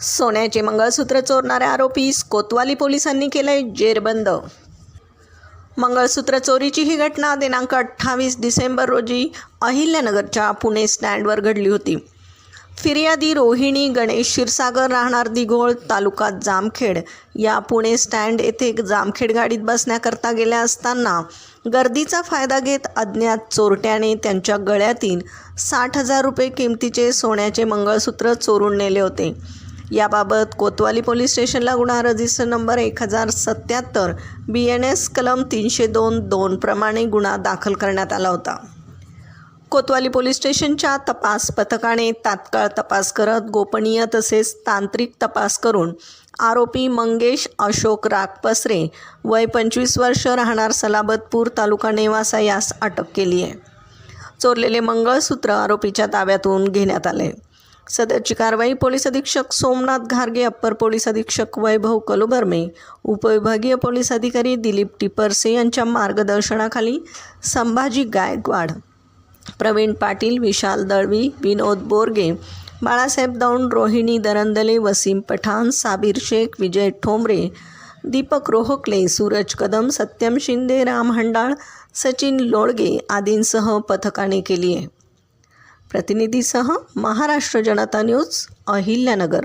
सोन्याचे मंगळसूत्र चोरणाऱ्या आरोपीस कोतवाली पोलिसांनी केलंय जेरबंद. मंगळसूत्र चोरीची ही घटना दिनांक अठ्ठावीस डिसेंबर रोजी अहिल्यानगरच्या पुणे स्टँडवर घडली होती. फिर्यादी रोहिणी गणेश क्षीरसागर राहणार दिघोळ तालुका जामखेड या पुणे स्टँड येथे जामखेड गाडीत बसण्याकरता गेल्या असताना गर्दीचा फायदा घेत अज्ञात चोरट्याने त्यांच्या गळ्यातील साठ हजार रुपये किमतीचे सोन्याचे मंगळसूत्र चोरून नेले होते. याबाबत कोतवाली पोलीस स्टेशनला गुन्हा रजिस्टर नंबर एक हजार सत्याहत्तर बी एन एस कलम तीनशे दोन दोन प्रमाणे गुन्हा दाखल करण्यात आला होता. कोतवाली पोलीस स्टेशनच्या तपास पथकाने तात्काळ तपास करत गोपनीय तसेच तांत्रिक तपास करून आरोपी मंगेश अशोक रागपसरे वय पंचवीस वर्ष राहणार सलाबतपूर तालुका नेवासा यास अटक केली आहे. चोरलेले मंगळसूत्र आरोपीच्या ताब्यातून घेण्यात आले. सदरची कारवाई पोलीस अधीक्षक सोमनाथ घारगे अप्पर पोलीस अधीक्षक वैभव कलुबर्मे उपविभागीय पोलीस अधिकारी दिलीप टिपरसे यांच्या मार्गदर्शनाखाली संभाजी गायकवाड प्रवीण पाटील विशाल दळवी विनोद बोरगे बाळासाहेब दौंड रोहिणी दरंदले वसीम पठाण साबीर शेख विजय ठोंबरे दीपक रोहकले सूरज कदम सत्यम शिंदे राम हंडाळ सचिन लोळगे आदींसह पथकाने केली आहे. प्रतिनिधीसह महाराष्ट्र जनता न्यूज अहिल्यानगर.